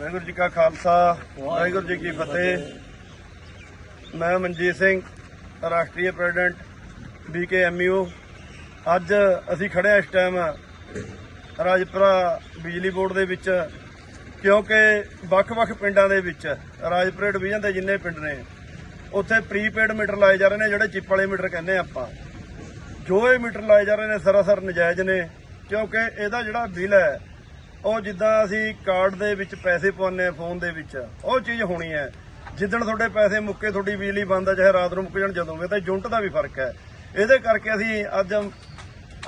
ਵਾਹਿਗੁਰੂ ਜੀ ਕਾ ਖਾਲਸਾ, ਵਾਹਿਗੁਰੂ ਜੀ ਕੀ ਫਤਿਹ। ਮੈਂ ਮਨਜੀਤ ਸਿੰਘ, ਰਾਸ਼ਟਰੀ ਪ੍ਰੈਜ਼ੀਡੈਂਟ ਬੀਕੇਐਮਯੂ ਅੱਜ ਅਸੀਂ ਖੜੇ ਹਾਂ ਇਸ ਟਾਈਮ ਰਾਜਪੁਰਾ ਬਿਜਲੀ ਬੋਰਡ ਦੇ ਵਿੱਚ, ਕਿਉਂਕਿ ਵੱਖ-ਵੱਖ ਪਿੰਡਾਂ ਦੇ ਵਿੱਚ, ਰਾਜਪੁਰੇ ਡਿਵੀਜ਼ਨ ਦੇ ਜਿੰਨੇ ਪਿੰਡ ਨੇ, ਉੱਥੇ ਪ੍ਰੀਪੇਡ ਮੀਟਰ ਲਾਏ ਜਾ ਰਹੇ ਨੇ, ਜਿਹੜੇ ਚਿੱਪ ਵਾਲੇ ਮੀਟਰ ਕਹਿੰਦੇ ਆ ਆਪਾਂ। ਜੋ ਇਹ ਮੀਟਰ ਲਾਏ ਜਾ ਰਹੇ ਨੇ, ਸਰਾਸਰ ਨਜਾਇਜ਼ ਨੇ, ਕਿਉਂਕਿ ਇਹਦਾ ਜਿਹੜਾ ਬਿੱਲ ਹੈ ਉਹ ਜਿੱਦਾਂ ਅਸੀਂ ਕਾਰਡ ਦੇ ਵਿੱਚ ਪੈਸੇ ਪਾਉਂਦੇ ਆ ਫੋਨ ਦੇ ਵਿੱਚ, ਉਹ ਚੀਜ਼ ਹੋਣੀ ਹੈ। ਜਿੱਦਣ ਤੁਹਾਡੇ ਪੈਸੇ ਮੁੱਕੇ, ਤੁਹਾਡੀ ਬਿਜਲੀ ਬੰਦ ਆ, ਚਾਹੇ ਰਾਤ ਨੂੰ ਮੁੱਕ ਜਾਣ, ਜਦੋਂ ਵੀ ਤਾਂ ਯੂਨਿਟ ਦਾ ਵੀ ਫ਼ਰਕ ਹੈ। ਇਹਦੇ ਕਰਕੇ ਅਸੀਂ ਅੱਜ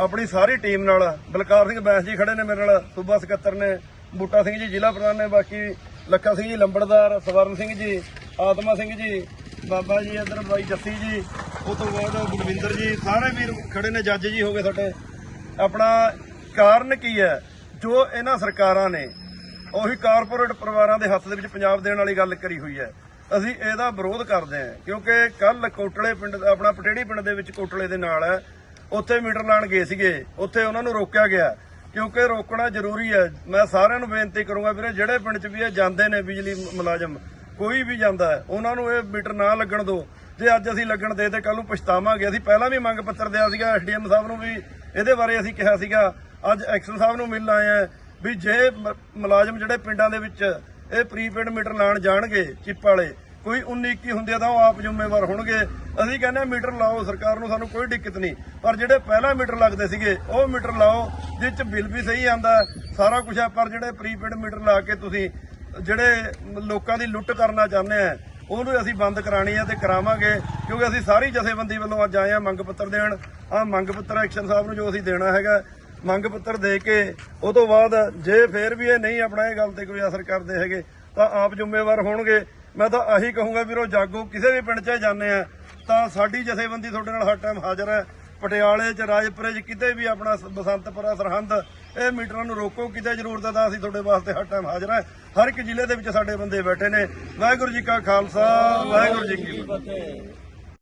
ਆਪਣੀ ਸਾਰੀ ਟੀਮ ਨਾਲ, ਬਲਕਾਰ ਸਿੰਘ ਬੈਂਸ ਜੀ ਖੜੇ ਨੇ ਮੇਰੇ ਨਾਲ, ਸੂਬਾ ਸਕੱਤਰ ਨੇ, ਬੂਟਾ ਸਿੰਘ ਜੀ, ਜ਼ਿਲ੍ਹਾ ਪ੍ਰਧਾਨ ਨੇ, ਬਾਕੀ ਲੱਖਾ ਸਿੰਘ ਜੀ, ਲੰਬੜਦਾਰ, ਸਵਰਨ ਸਿੰਘ ਜੀ, ਆਤਮਾ ਸਿੰਘ ਜੀ, ਬਾਬਾ ਜੀ, ਇੱਧਰ ਬਾਈ ਜੱਸੀ ਜੀ, ਉਹ ਤੋਂ ਬਾਅਦ ਗੁਰਵਿੰਦਰ ਜੀ, ਸਾਰੇ ਵੀਰ ਖੜੇ ਨੇ, ਜੱਜ ਜੀ ਹੋ ਗਏ ਸਾਡੇ ਆਪਣਾ ਕਾਰਨ ਕੀ ਹੈ? ਜੋ ਇਹਨਾਂ ਸਰਕਾਰਾਂ ਨੇ ਉਹੀ ਕਾਰਪੋਰੇਟ ਪਰਿਵਾਰਾਂ ਦੇ ਹੱਥ ਦੇ ਵਿੱਚ ਪੰਜਾਬ ਦੇਣ ਵਾਲੀ ਗੱਲ ਕਰੀ ਹੋਈ ਹੈ, ਅਸੀਂ ਇਹਦਾ ਵਿਰੋਧ ਕਰਦੇ ਹਾਂ, ਕਿਉਂਕਿ ਕੱਲ ਕੋਟਲੇ ਪਿੰਡ, ਆਪਣਾ ਪਟੇੜੀ ਪਿੰਡ ਦੇ ਵਿੱਚ ਕੋਟਲੇ ਦੇ ਨਾਲ ਹੈ, ਉੱਥੇ ਮੀਟਰ ਲਾਣ ਗਏ ਸੀਗੇ, ਉੱਥੇ ਉਹਨਾਂ ਨੂੰ ਰੋਕਿਆ ਗਿਆ, ਕਿਉਂਕਿ ਰੋਕਣਾ ਜ਼ਰੂਰੀ ਹੈ। ਮੈਂ ਸਾਰਿਆਂ ਨੂੰ ਬੇਨਤੀ ਕਰੂੰਗਾ ਵੀਰੇ, ਜਿਹੜੇ ਪਿੰਡ 'ਚ ਵੀ ਇਹ ਜਾਂਦੇ ਨੇ ਬਿਜਲੀ ਮੁਲਾਜ਼ਮ, ਕੋਈ ਵੀ ਜਾਂਦਾ ਉਹਨਾਂ ਨੂੰ ਇਹ ਮੀਟਰ ਨਾ ਲੱਗਣ ਦਿਓ। ਜੇ ਅੱਜ ਅਸੀਂ ਲੱਗਣ ਦੇ ਤੇ ਕੱਲ ਨੂੰ ਪਛਤਾਵਾਂਗੇ, ਅਸੀਂ ਪਹਿਲਾਂ ਵੀ ਮੰਗ ਪੱਤਰ ਦਿਆ ਸੀਗਾ, ਐਸਡੀਐਮ ਸਾਹਿਬ ਨੂੰ ਵੀ, ਇਹਦੇ ਬਾਰੇ ਅਸੀਂ ਕਿਹਾ ਸੀਗਾ ਅੱਜ ਐਕਸ਼ਨ ਸਾਹਿਬ ਨੂੰ ਮਿਲਣ ਆਏ ਆ ਵੀ ਜੇ ਮ- ਮੁਲਾਜ਼ਮ ਜਿਹੜੇ ਪਿੰਡਾਂ ਦੇ ਵਿੱਚ ਇਹ ਪ੍ਰੀਪੇਡ ਮੀਟਰ ਲਾਣ ਜਾਣਗੇ ਚਿੱਪ ਵਾਲੇ, ਕੋਈ 19 21 ਹੁੰਦੇ ਆ ਤਾਂ ਉਹ ਆਪ ਜ਼ਿੰਮੇਵਾਰ ਹੋਣਗੇ। ਅਸੀਂ ਕਹਿੰਦੇ ਆ ਮੀਟਰ ਲਾਓ, ਸਰਕਾਰ ਨੂੰ ਸਾਨੂੰ ਕੋਈ ਦਿੱਕਤ ਨਹੀਂ। ਪਰ ਜਿਹੜੇ ਪਹਿਲਾਂ ਮੀਟਰ ਲੱਗਦੇ ਸੀਗੇ, ਉਹ ਮੀਟਰ ਲਾਓ ਜਿਸ ਚ ਬਿੱਲ ਵੀ ਸਹੀ ਆਂਦਾ ਸਾਰਾ ਕੁਝ ਹੈ ਪਰ ਜਿਹੜੇ ਪ੍ਰੀਪੇਡ ਮੀਟਰ ਲਾ ਕੇ ਤੁਸੀਂ ਜਿਹੜੇ ਲੋਕਾਂ ਦੀ ਲੁੱਟ ਕਰਨਾ ਚਾਹੁੰਦੇ ਆ, ਉਹਨੂੰ ਅਸੀਂ ਬੰਦ ਕਰਾਣੀ ਹੈ ਤੇ ਕਰਾਵਾਂਗੇ, ਕਿਉਂਕਿ ਅਸੀਂ ਸਾਰੀ ਜਥੇਬੰਦੀ ਵੱਲੋਂ ਅੱਜ ਆਏ ਆ ਮੰਗ ਪੱਤਰ ਦੇਣ। ਆ ਮੰਗ ਪੱਤਰ ਐਕਸ਼ਨ ਸਾਹਿਬ ਨੂੰ ਜੋ ਅਸੀਂ ਦੇਣਾ ਹੈਗਾ ਮੰਗ ਪੱਤਰ ਦੇ ਕੇ ਉਹ ਤੋਂ ਬਾਅਦ ਜੇ ਫੇਰ ਵੀ ਇਹ ਨਹੀਂ ਆਪਣਾ ਇਹ ਗੱਲ ਤੇ ਕੋਈ ਅਸਰ ਕਰਦੇ ਹੈਗੇ, ਤਾਂ ਆਪ ਜ਼ਿੰਮੇਵਾਰ ਹੋਣਗੇ। ਮੈਂ ਤਾਂ ਆਹੀ ਕਹੂੰਗਾ ਵੀਰੋ, ਜਾਗੋ, ਕਿਸੇ ਵੀ ਪਿੰਡ 'ਚ ਜਾਂਦੇ ਆ, ਤਾਂ ਸਾਡੀ ਜਥੇਬੰਦੀ ਤੁਹਾਡੇ ਨਾਲ ਹਰ ਟਾਈਮ ਹਾਜ਼ਰ ਹੈ। ਪਟਿਆਲੇ 'ਚ, ਰਾਜਪੁਰੇ 'ਚ ਕਿਤੇ ਵੀ ਆਪਣਾ ਬਸੰਤਪੁਰਾ, ਸਰਹੰਦ, ਇਹ ਮੀਟਰਾਂ ਨੂੰ ਰੋਕੋ, ਕਿਤੇ ਜ਼ਰੂਰਤ ਹੈ ਤਾਂ ਅਸੀਂ ਤੁਹਾਡੇ ਵਾਸਤੇ ਹਰ ਟਾਈਮ ਹਾਜ਼ਰ ਹੈ। ਹਰ ਇੱਕ ਜ਼ਿਲ੍ਹੇ ਦੇ ਵਿੱਚ ਸਾਡੇ ਬੰਦੇ ਬੈਠੇ ਨੇ। ਵਾਹਿਗੁਰੂ ਜੀ ਕਾ ਖਾਲਸਾ, ਵਾਹਿਗੁਰੂ ਜੀ ਕੀ ਫਤਿਹ।